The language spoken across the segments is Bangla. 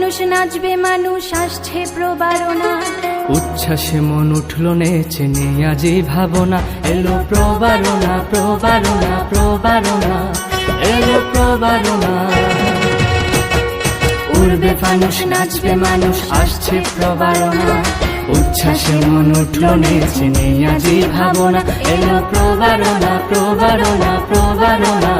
মানুষ নাচবে, মানুষ আসছে প্রবারণা। উচ্ছ্বাসে মন উঠল নেচে নিয়ে আজি ভাবনা। এলো প্রবারণা প্রবারণা প্রবারণা, এলো প্রবারণা। উড়বে ফানুষ, নাচবে মানুষ, আসছে প্রবারণা। উচ্ছ্বাসে মন উঠল নেচে নিয়ে আজি ভাবনা। এলো প্রবারণা প্রবারণা প্রবারণা।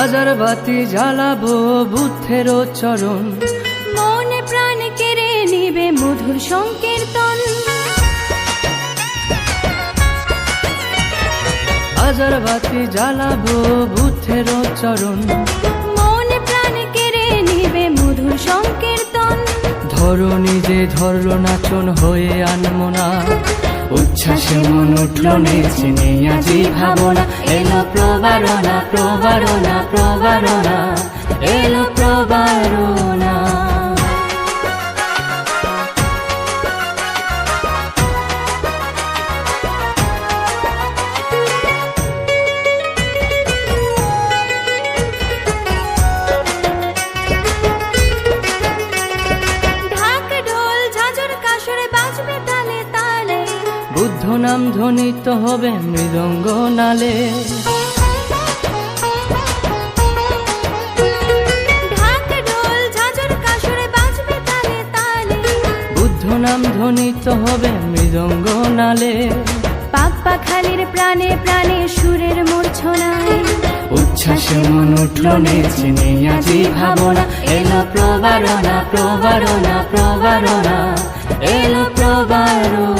হাজার বাতি জ্বালাবো বুদ্ধের চরণ মনে প্রাণ কেড়ে নিবে মধুর সংকীর্তন। হাজার বাতি জ্বালাবো বুদ্ধের চরণ মনে প্রাণ কেড়ে নিবে মধুর সংকীর্তন। ধরণী যে ধরল নাচন হয়ে আনমনা। উচ্ছ্বাসে মন উঠল নেছে আজি ভাবনা। এলো প্রবারণা প্রবারণা প্রবারণা। এলো প্রবারণা। নাম ধ্বনিত হবে মৃদঙ্গ নালে। নাম ধ্বনিত হবে মৃদঙ্গ নালে। পাপ্পা খালির প্রাণে প্রাণে সুরের মূর্ছনায়। উচ্ছ্বাসে মন উঠল নেচে আজি ভাবনা। এলো প্রবারণা প্রবারণা প্রবারণা। এলো প্রবারণা।